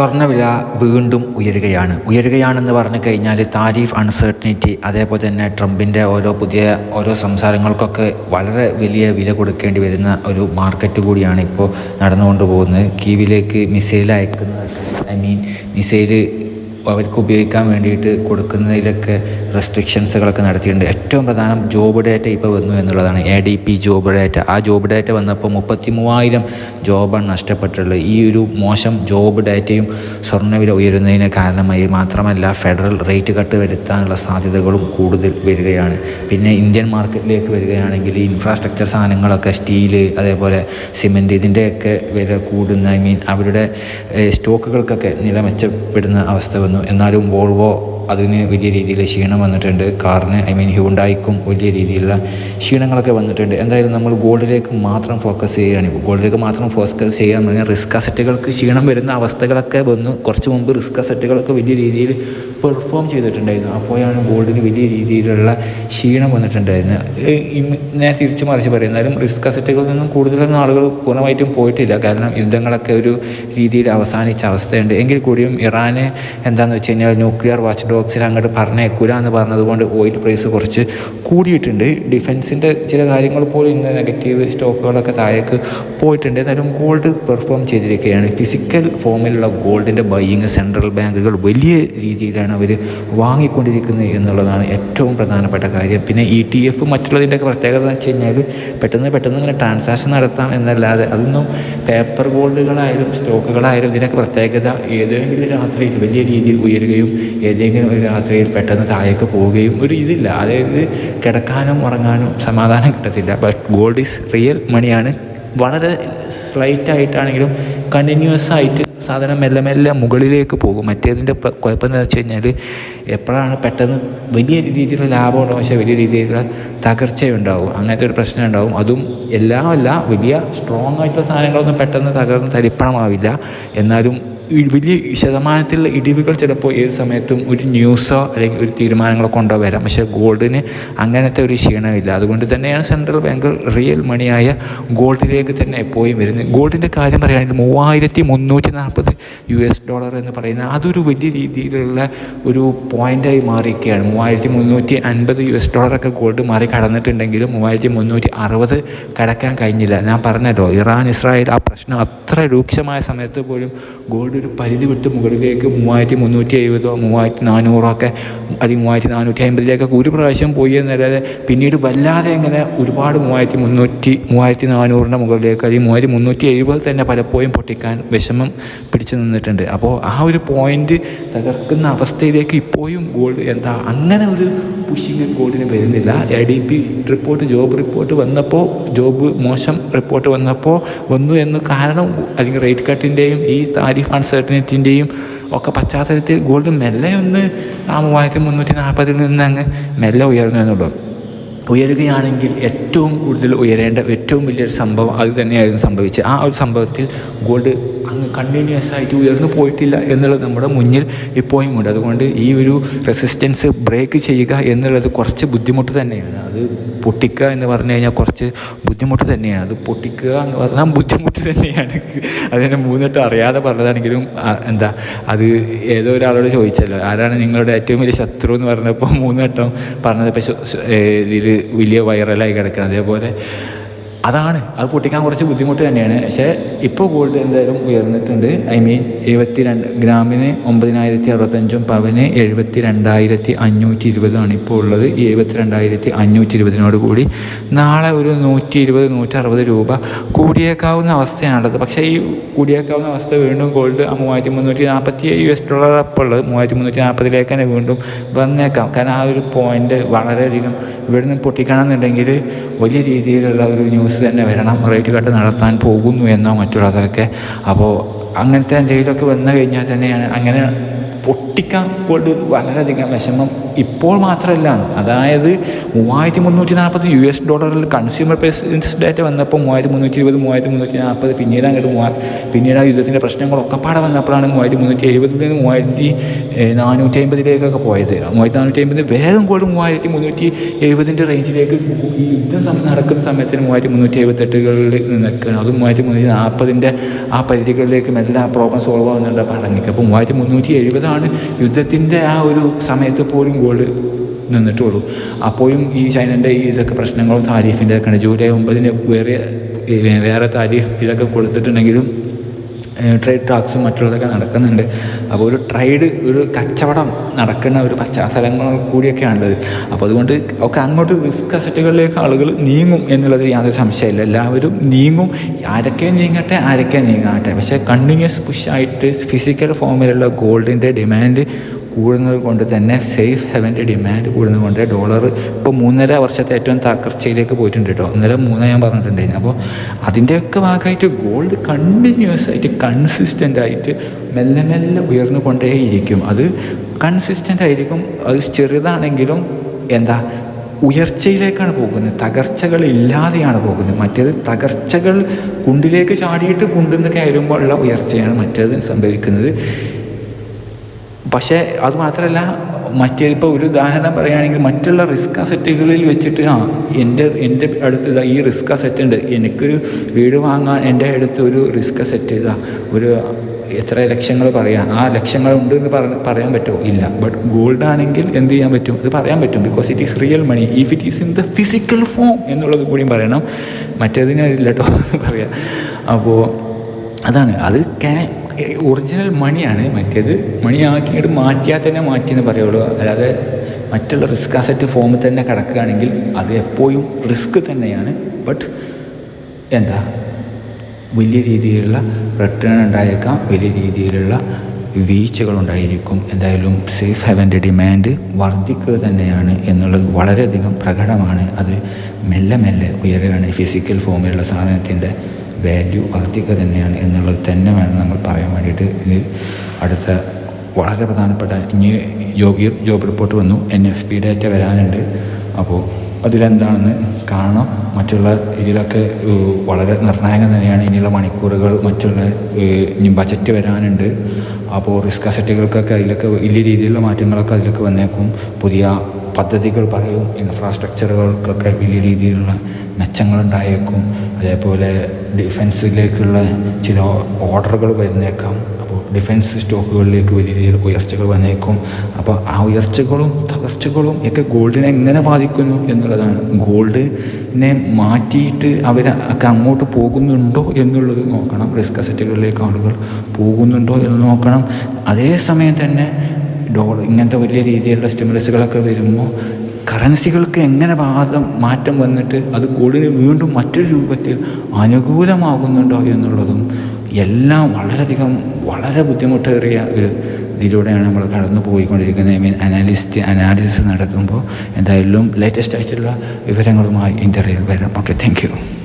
സ്വർണവില വീണ്ടും ഉയരുകയാണ്. ഉയരുകയാണെന്ന് പറഞ്ഞു കഴിഞ്ഞാൽ താരിഫ് അൺസർട്ടനിറ്റി അതേപോലെ തന്നെ ട്രംപിന്റെ ഓരോ പുതിയ ഓരോ സംസാരങ്ങൾക്കൊക്കെ വളരെ വലിയ വില കൊടുക്കേണ്ടി വരുന്ന ഒരു മാർക്കറ്റ് കൂടിയാണ് ഇപ്പോൾ നടന്നുകൊണ്ട് പോകുന്നത്. കീവിലേക്ക് മിസൈൽ അയക്കുന്ന ഐ മീൻ മിസൈൽ അവർക്ക് ഉപയോഗിക്കാൻ വേണ്ടിയിട്ട് കൊടുക്കുന്നതിലൊക്കെ റെസ്ട്രിക്ഷൻസുകളൊക്കെ നടത്തിയിട്ടുണ്ട്. ഏറ്റവും പ്രധാനം ജോബ് ഡേറ്റ ഇപ്പോൾ വന്നു എന്നുള്ളതാണ്. A D P job data ആ ജോബ് ഡേറ്റ വന്നപ്പോൾ മുപ്പത്തി മൂവായിരം ജോബാണ് നഷ്ടപ്പെട്ടിട്ടുള്ളത്. ഈ ഒരു മോശം ജോബ് ഡേറ്റയും സ്വർണവില ഉയരുന്നതിന് കാരണമായി മാത്രമല്ല ഫെഡറൽ റേറ്റ് കട്ട് വരുത്താനുള്ള സാധ്യതകളും കൂടുതൽ വരികയാണ്. പിന്നെ ഇന്ത്യൻ മാർക്കറ്റിലേക്ക് വരികയാണെങ്കിൽ ഇൻഫ്രാസ്ട്രക്ചർ സാധനങ്ങളൊക്കെ സ്റ്റീൽ അതേപോലെ സിമെന്റ് ഇതിന്റെയൊക്കെ വില കൂടുന്ന ഐ മീൻ അവരുടെ സ്റ്റോക്കുകൾക്കൊക്കെ നില മെച്ചപ്പെടുന്ന അവസ്ഥ വന്നു എന്നാലും വോൾവോ അതിന് വലിയ രീതിയിൽ ക്ഷീണം വന്നിട്ടുണ്ട്. കാറിന് ഐ മീൻ ഹ്യൂണ്ടായിക്കും വലിയ രീതിയിലുള്ള ക്ഷീണങ്ങളൊക്കെ വന്നിട്ടുണ്ട്. എന്തായാലും നമ്മൾ ഗോൾഡിലേക്ക് മാത്രം ഫോക്കസ് ചെയ്യുകയാണ്. ഗോൾഡിലേക്ക് മാത്രം ഫോക്കസ് ചെയ്യാൻ പറഞ്ഞാൽ റിസ്ക് അസറ്റുകൾക്ക് ക്ഷീണം വരുന്ന അവസ്ഥകളൊക്കെ വന്നു. കുറച്ച് മുമ്പ് റിസ്ക് അസറ്റുകളൊക്കെ വലിയ രീതിയിൽ പെർഫോം ചെയ്തിട്ടുണ്ടായിരുന്നു. അപ്പോഴാണ് ഗോൾഡിന് വലിയ രീതിയിലുള്ള ക്ഷീണം വന്നിട്ടുണ്ടായിരുന്നത്. ഞാൻ തിരിച്ചു മറിച്ച് പറയുന്നാലും റിസ്ക് അസറ്റുകളിൽ നിന്നും കൂടുതലൊന്നും ആളുകൾ പൂർണമായിട്ടും പോയിട്ടില്ല. കാരണം യുദ്ധങ്ങളൊക്കെ ഒരു രീതിയിൽ അവസാനിച്ച അവസ്ഥയുണ്ട്. എങ്കിൽ കൂടിയും ഇറാന് എന്താണെന്ന് വെച്ച് കഴിഞ്ഞാൽ ന്യൂക്ലിയർ വാച്ച് ഡോഗ്സിനെ അങ്ങോട്ട് പറഞ്ഞേക്കൂല എന്ന് പറഞ്ഞതുകൊണ്ട് ഓയിൽ പ്രൈസ് കുറച്ച് കൂടിയിട്ടുണ്ട്. ഡിഫൻസിന്റെ ചില കാര്യങ്ങൾ പോലും ഇന്ന് നെഗറ്റീവ് സ്റ്റോക്കുകളൊക്കെ താഴേക്ക് പോയിട്ടുണ്ട്. എന്നാലും ഗോൾഡ് പെർഫോം ചെയ്തിരിക്കുകയാണ്. ഫിസിക്കൽ ഫോമിലുള്ള ഗോൾഡിന്റെ ബൈയിങ് സെൻട്രൽ ബാങ്കുകൾ വലിയ രീതിയിലാണ് അവർ വാങ്ങിക്കൊണ്ടിരിക്കുന്നത് എന്നുള്ളതാണ് ഏറ്റവും പ്രധാനപ്പെട്ട കാര്യം. പിന്നെ ഇ ടി എഫ് മറ്റുള്ളതിന്റെയൊക്കെ പ്രത്യേകത എന്ന് വെച്ച് കഴിഞ്ഞാൽ പെട്ടെന്ന് പെട്ടെന്ന് ഇങ്ങനെ ട്രാൻസാക്ഷൻ നടത്താം എന്നല്ലാതെ അതൊന്നും പേപ്പർ ഗോൾഡുകളായാലും സ്റ്റോക്കുകളായാലും ഇതിനൊക്കെ പ്രത്യേകത ഏതെങ്കിലും രാത്രിയിൽ വലിയ രീതിയിൽ ഉയരുകയും ഏതെങ്കിലും ഒരു രാത്രിയിൽ പെട്ടെന്ന് താഴേക്ക് പോവുകയും ഒരു ഇതില്ല. അതായത് കിടക്കാനും ഉറങ്ങാനും സമാധാനം കിട്ടത്തില്ല. ബട്ട് ഗോൾഡ് ഈസ് റിയൽ മണിയാണ് വളരെ സ്ലൈറ്റ് ആയിട്ടാണെങ്കിലും കണ്ടിന്യൂസ് ആയിട്ട് സാധനം മെല്ലെ മെല്ലെ മുകളിലേക്ക് പോകും. മറ്റേതിന്റെ കുഴപ്പമെന്ന് വെച്ച് കഴിഞ്ഞാൽ എപ്പോഴാണ് പെട്ടെന്ന് വലിയ രീതിയിലുള്ള ലാഭം ഉണ്ടാവും. പക്ഷേ വലിയ രീതിയിലുള്ള തകർച്ചയുണ്ടാവും. അങ്ങനത്തെ ഒരു പ്രശ്നം ഉണ്ടാവും. അതും എല്ലാം അല്ല വലിയ സ്ട്രോങ് ആയിട്ടുള്ള സാധനങ്ങളൊന്നും പെട്ടെന്ന് തകർന്ന് തരിപ്പണമാവില്ല. എന്നാലും വലിയ ശതമാനത്തിലുള്ള ഇടിവുകൾ ചിലപ്പോൾ ഏത് സമയത്തും ഒരു ന്യൂസോ അല്ലെങ്കിൽ ഒരു തീരുമാനങ്ങളോ കൊണ്ടോ വരാം പക്ഷേ ഗോൾഡിന് അങ്ങനത്തെ ഒരു ക്ഷീണമില്ല. അതുകൊണ്ട് തന്നെയാണ് സെൻട്രൽ ബാങ്ക് റിയൽ മണിയായ ഗോൾഡിലേക്ക് തന്നെ എപ്പോഴും വരുന്നത്. ഗോൾഡിന്റെ കാര്യം പറയുകയാണെങ്കിൽ മൂവായിരത്തി മുന്നൂറ്റി നാൽപ്പത് യു എസ് ഡോളർ എന്ന് പറയുന്നത് അതൊരു വലിയ രീതിയിലുള്ള ഒരു പോയിന്റായി മാറിയിരിക്കുകയാണ്. മൂവായിരത്തി മുന്നൂറ്റി അൻപത് യു എസ് ഡോളറൊക്കെ ഗോൾഡ് മാറി കടന്നിട്ടുണ്ടെങ്കിലും മൂവായിരത്തി മുന്നൂറ്റി അറുപത് കടക്കാൻ കഴിഞ്ഞില്ല. ഞാൻ പറഞ്ഞല്ലോ ഇറാൻ ഇസ്രായേൽ ആ പ്രശ്നം അത്ര രൂക്ഷമായ സമയത്ത് പോലും ഗോൾഡ് ഒരു പരിധി വിട്ട് മുകളിലേക്ക് മൂവായിരത്തി മുന്നൂറ്റി എഴുപതോ മൂവായിരത്തി നാനൂറോ ഒക്കെ അല്ലെങ്കിൽ മൂവായിരത്തി നാനൂറ്റി അമ്പതിലേക്കൊക്കെ ഒരു പ്രാവശ്യം പോയി എന്നല്ലാതെ പിന്നീട് വല്ലാതെ ഇങ്ങനെ ഒരുപാട് മൂവായിരത്തി മുന്നൂറ്റി മൂവായിരത്തി നാനൂറിന്റെ മുകളിലേക്ക് അല്ലെങ്കിൽ മൂവായിരത്തി മുന്നൂറ്റി എഴുപത് തന്നെ പലപ്പോഴും പൊട്ടിക്കാൻ വിഷമം പിടിച്ചു നിന്നിട്ടുണ്ട്. അപ്പോൾ ആ ഒരു പോയിന്റ് തകർക്കുന്ന അവസ്ഥയിലേക്ക് ഇപ്പോഴും ഗോൾഡ് എന്താ അങ്ങനെ ഒരു പുഷിങ് ഗോൾഡിന് വരുന്നില്ല. A D P report job report വന്നപ്പോൾ ജോബ് മോശം റിപ്പോർട്ട് വന്നപ്പോൾ വന്നു എന്ന് കാരണം അല്ലെങ്കിൽ റേറ്റ് കട്ടിന്റെയും ഈ താരിഫ് അൺസർട്ടനിറ്റിന്റെയും ഒക്കെ പശ്ചാത്തലത്തിൽ ഗോൾഡ് മെല്ലെ ഒന്ന് ആ മൂവായിരത്തി മുന്നൂറ്റി നാൽപ്പതിൽ നിന്ന് അങ്ങ് മെല്ലെ ഉയർന്നു എന്നുള്ളൂ. ഉയരുകയാണെങ്കിൽ ഏറ്റവും കൂടുതൽ ഉയരേണ്ട ഏറ്റവും വലിയൊരു സംഭവം അത് തന്നെയായിരുന്നു സംഭവിച്ചത്. ആ ഒരു സംഭവത്തിൽ ഗോൾഡ് അങ്ങ് കണ്ടിന്യൂസ് ആയിട്ട് ഉയർന്നു പോയിട്ടില്ല എന്നുള്ളത് നമ്മുടെ മുന്നിൽ ഇപ്പോഴും ഉണ്ട്. അതുകൊണ്ട് ഈ ഒരു റെസിസ്റ്റൻസ് ബ്രേക്ക് ചെയ്യുക എന്നുള്ളത് കുറച്ച് ബുദ്ധിമുട്ട് തന്നെയാണ്. അത് പൊട്ടിക്കുക എന്ന് പറഞ്ഞു കഴിഞ്ഞാൽ കുറച്ച് ബുദ്ധിമുട്ട് തന്നെയാണ്. അത് പൊട്ടിക്കുക എന്ന് പറഞ്ഞാൽ ബുദ്ധിമുട്ട് തന്നെയാണ്. അതിനെ മൂന്നിട്ട് അറിയാതെ പറഞ്ഞതാണെങ്കിലും എന്താ അത് ഏതോ ഒരാളോട് ചോദിച്ചല്ലോ. ആരാണ് നിങ്ങളുടെ ഏറ്റവും വലിയ ശത്രു എന്ന് പറഞ്ഞപ്പോൾ മൂന്ന് വട്ടം പറഞ്ഞത്. ഇപ്പോൾ ഇതിൽ വലിയ വൈറലായി കിടക്കണം അതേപോലെ അതാണ്. അത് പൊട്ടിക്കാൻ കുറച്ച് ബുദ്ധിമുട്ട് തന്നെയാണ്. പക്ഷേ ഇപ്പോൾ ഗോൾഡ് എന്തായാലും ഉയർന്നിട്ടുണ്ട്. ഐ മീൻ എഴുപത്തി രണ്ട് ഗ്രാമിന് ഒമ്പതിനായിരത്തി അറുപത്തഞ്ചും പവന് എഴുപത്തി രണ്ടായിരത്തി അഞ്ഞൂറ്റി ഇരുപതാണ് ഇപ്പോൾ ഉള്ളത്. ഈ എഴുപത്തി രണ്ടായിരത്തി അഞ്ഞൂറ്റി ഇരുപതിനോട് കൂടി നാളെ ഒരു നൂറ്റി ഇരുപത് നൂറ്ററുപത് രൂപ കൂടിയേക്കാവുന്ന അവസ്ഥയാണുള്ളത്. പക്ഷേ ഈ കൂടിയേക്കാവുന്ന അവസ്ഥ വീണ്ടും ഗോൾഡ് മൂവായിരത്തി മുന്നൂറ്റി നാൽപ്പത്തി യു എസ് ഡോളർ അപ്പോൾ ഉള്ളത്. മൂവായിരത്തി മുന്നൂറ്റി നാൽപ്പതിലേക്ക് തന്നെ വീണ്ടും വന്നേക്കാം. കാരണം ആ ഒരു പോയിന്റ് വളരെയധികം ഇവിടുന്ന് പൊട്ടിക്കണമെന്നുണ്ടെങ്കിൽ വലിയ രീതിയിലുള്ള ഒരു ന്യൂസ് തന്നെ വരണം റേറ്റ് കട്ട് നടത്താൻ പോകുന്നു എന്നോ മറ്റുള്ളതൊക്കെ അപ്പോൾ അങ്ങനത്തെ എന്തെങ്കിലുമൊക്കെ വന്നു കഴിഞ്ഞാൽ തന്നെയാണ് അങ്ങനെ പൊട്ടിക്കാൻ കൊണ്ട് വളരെയധികം വിഷമം ഇപ്പോൾ മാത്രമല്ല അതായത് മൂവായിരത്തി മുന്നൂറ്റി നാൽപ്പത് യു എസ് ഡോളറിൽ കൺസ്യൂമർ പ്രൈസ് ഡേറ്റ വന്നപ്പോൾ മൂവായിരത്തി മുന്നൂറ്റി ഇരുപത് മൂവായിരത്തി മുന്നൂറ്റി നാൽപ്പത് പിന്നീട് അങ്ങോട്ട് മൂവാ പിന്നീട് ആ യുദ്ധത്തിന്റെ പ്രശ്നങ്ങളൊക്കെ പാടെ വന്നപ്പോഴാണ് മൂവായിരത്തി മുന്നൂറ്റി എഴുപതിൽ നിന്ന് മൂവായിരത്തി നാനൂറ്റി അമ്പതിലേക്കൊക്കെ പോയത്. മൂവായിരത്തി നാനൂറ്റി അമ്പത് വേഗം കൂടി മൂവായിരത്തി മുന്നൂറ്റി എഴുപതിന്റെ റേഞ്ചിലേക്ക് ഈ യുദ്ധം നടക്കുന്ന സമയത്തിന് മൂവായിരത്തി മുന്നൂറ്റി എഴുപത്തെട്ടുകളിൽ നിൽക്കുകയാണ് അതും മൂവായിരത്തി മുന്നൂറ്റി നാൽപ്പതിന്റെ ആ പരിധികളിലേക്കും എല്ലാ പ്രോബ്ലം സോൾവ് ആവുന്നുണ്ട് പറഞ്ഞിട്ട് അപ്പോൾ മൂവായിരത്തി മുന്നൂറ്റി എഴുപതാണ് യുദ്ധത്തിന്റെ ആ ഒരു സമയത്ത് പോലും ഗോൾഡ് നിന്നിട്ടുള്ളൂ. അപ്പോഴും ഈ ചൈനന്റെ ഈ ഇതൊക്കെ പ്രശ്നങ്ങളും താരീഫിന്റെ ഒക്കെ ഉണ്ട്. ജൂലൈ ഒമ്പതിന് വേറെ വേറെ താരീഫ് ഇതൊക്കെ കൊടുത്തിട്ടുണ്ടെങ്കിലും ട്രേഡ് ടാക്സും മറ്റുള്ളതൊക്കെ നടക്കുന്നുണ്ട്. അപ്പോൾ ഒരു ട്രേഡ് ഒരു കച്ചവടം നടക്കുന്ന ഒരു പശ്ചാത്തലങ്ങൾ കൂടിയൊക്കെയാണുള്ളത്. അപ്പോൾ അതുകൊണ്ട് ഒക്കെ അങ്ങോട്ട് റിസ്ക് അസറ്റുകളിലേക്ക് ആളുകൾ നീങ്ങും എന്നുള്ളത് യാതൊരു സംശയമില്ല എല്ലാവരും നീങ്ങും. ആരൊക്കെ നീങ്ങട്ടെ ആരൊക്കെ നീങ്ങാട്ടെ. പക്ഷേ കണ്ടിന്യൂസ് പുഷായിട്ട് ഫിസിക്കൽ ഫോമിലുള്ള ഗോൾഡിന്റെ ഡിമാൻഡ് കൂടുന്നത് കൊണ്ട് തന്നെ സേഫ് ഹെവന്റെ ഡിമാൻഡ് കൂടുന്നത് കൊണ്ട് ഡോളർ ഇപ്പോൾ മൂന്നര വർഷത്തെ ഏറ്റവും തകർച്ചയിലേക്ക് പോയിട്ടുണ്ട് കേട്ടോ. ഇന്നലെ മൂന്ന് ഞാൻ പറഞ്ഞിട്ടുണ്ടായിരുന്നു. അപ്പോൾ അതിന്റെയൊക്കെ ഭാഗമായിട്ട് ഗോൾഡ് കണ്ടിന്യൂസ് ആയിട്ട് കൺസിസ്റ്റന്റ് ആയിട്ട് മെല്ലെ മെല്ലെ ഉയർന്നു കൊണ്ടേയിരിക്കും അത് കൺസിസ്റ്റന്റ് ആയിരിക്കും. അത് ചെറുതാണെങ്കിലും എന്താ ഉയർച്ചയിലേക്കാണ് പോകുന്നത്. തകർച്ചകൾ ഇല്ലാതെയാണ് പോകുന്നത്. മറ്റേത് തകർച്ചകൾ കുണ്ടിലേക്ക് ചാടിയിട്ട് കുണ്ടിന്ന് കയറുമ്പോൾ ഉള്ള ഉയർച്ചയാണ് മറ്റേത് സംഭവിക്കുന്നത്. പക്ഷേ അത് മാത്രമല്ല മറ്റേ ഇപ്പോൾ ഒരു ഉദാഹരണം പറയുകയാണെങ്കിൽ മറ്റുള്ള റിസ്ക് അസറ്റുകളിൽ വെച്ചിട്ട് ആ എന്റെ എന്റെ അടുത്ത് ഇതാ ഈ റിസ്ക് അസറ്റ് ഉണ്ട്. എനിക്കൊരു വീട് വാങ്ങാൻ എന്റെ അടുത്ത് ഒരു റിസ്ക് അസറ്റ് ഇതാ. ഒരു എത്ര ലക്ഷങ്ങൾ പറയാം. ആ ലക്ഷങ്ങൾ ഉണ്ട് എന്ന് പറ പറയാൻ പറ്റുമോ? ഇല്ല. ബട്ട് ഗോൾഡ് ആണെങ്കിൽ എന്ത് ചെയ്യാൻ പറ്റും? അത് പറയാൻ പറ്റും. Because it is real money if it is in the physical form എന്നുള്ളത് കൂടിയും പറയണം. മറ്റേതിന് ഇല്ല കേട്ടോ എന്ന് പറയാം. അപ്പോൾ അതാണ്. അത് ക്യാ ഒറിജിനൽ മണിയാണ് മറ്റേത്. മണിയാക്കിയിട്ട് മാറ്റിയാൽ തന്നെ മാറ്റിയെന്ന് പറയുള്ളൂ. അല്ലാതെ മറ്റുള്ള റിസ്ക് അസറ്റ് ഫോമിൽ തന്നെ കിടക്കുകയാണെങ്കിൽ അത് എപ്പോഴും റിസ്ക് തന്നെയാണ്. ബട്ട് എന്താ? വലിയ രീതിയിലുള്ള റിട്ടേൺ ഉണ്ടായേക്കാം. വലിയ രീതിയിലുള്ള വീഴ്ചകളുണ്ടായിരിക്കും എന്തായാലും സേഫ് ഹെവന്റെ ഡിമാൻഡ് വർദ്ധിക്കുക തന്നെയാണ് എന്നുള്ളത് വളരെയധികം പ്രകടമാണ്. അത് മെല്ലെ മെല്ലെ ഉയരുകയാണ് ഫിസിക്കൽ ഫോമിലുള്ള സാധനത്തിന്റെ വാല്യൂ അധിക തന്നെയാണ് എന്നുള്ളത് തന്നെ വേണം നമ്മൾ പറയാൻ വേണ്ടിയിട്ട്. ഇത് അടുത്ത വളരെ പ്രധാനപ്പെട്ട ഇനി ജോബി ജോബ് റിപ്പോർട്ട് വന്നു. എൻ എഫ് പി ഡാറ്റ വരാനുണ്ട്. അപ്പോൾ അതിലെന്താണെന്ന് കാണാം മറ്റുള്ള ഇതിലൊക്കെ വളരെ നിർണായകം തന്നെയാണ് ഇനിയുള്ള മണിക്കൂറുകൾ മറ്റുള്ള ബജറ്റ് വരാനുണ്ട്. അപ്പോൾ റിസ്ക് അസറ്റുകൾക്കൊക്കെ അതിലൊക്കെ വലിയ രീതിയിലുള്ള മാറ്റങ്ങളൊക്കെ അതിലൊക്കെ വന്നേക്കും. പുതിയ പദ്ധതികൾ പറയും ഇൻഫ്രാസ്ട്രക്ചറുകൾക്കൊക്കെ വലിയ രീതിയിലുള്ള മെച്ചങ്ങളുണ്ടായേക്കും. അതേപോലെ ഡിഫൻസിലേക്കുള്ള ചില ഓർഡറുകൾ വരുന്നേക്കാം അപ്പോൾ ഡിഫൻസ് സ്റ്റോക്കുകളിലേക്ക് വലിയ രീതിയിൽ ഉയർച്ചകൾ വന്നേക്കും. അപ്പോൾ ആ ഉയർച്ചകളും തകർച്ചകളും ഒക്കെ ഗോൾഡിനെ എങ്ങനെ ബാധിക്കുന്നു എന്നുള്ളതാണ്. ഗോൾഡിനെ മാറ്റിയിട്ട് അവർ ഒക്കെ അങ്ങോട്ട് പോകുന്നുണ്ടോ എന്നുള്ളത് നോക്കണം. റിസ്ക് അസറ്റുകളിലേക്ക് ആളുകൾ പോകുന്നുണ്ടോ എന്ന് നോക്കണം. അതേസമയം തന്നെ ഡോളർ ഇങ്ങനത്തെ വലിയ രീതിയിലുള്ള സ്റ്റിമുലസുകളൊക്കെ വരുമ്പോൾ കറൻസികൾക്ക് എങ്ങനെ വാദം മാറ്റം വന്നിട്ട് അത് കൂടുതൽ വീണ്ടും മറ്റൊരു രൂപത്തിൽ അനുകൂലമാകുന്നുണ്ടോ എന്നുള്ളതും എല്ലാം വളരെയധികം വളരെ ബുദ്ധിമുട്ടേറിയ ഒരു ഇതിലൂടെയാണ് നമ്മൾ കടന്നു പോയിക്കൊണ്ടിരിക്കുന്നത് ഐ മീൻ അനാലിസ്റ്റ് അനാലിസിസ് നടത്തുമ്പോൾ എന്തായാലും ലേറ്റസ്റ്റ് ആയിട്ടുള്ള വിവരങ്ങളുമായി ഇന്റർവ്യൂ വരാം. Okay thank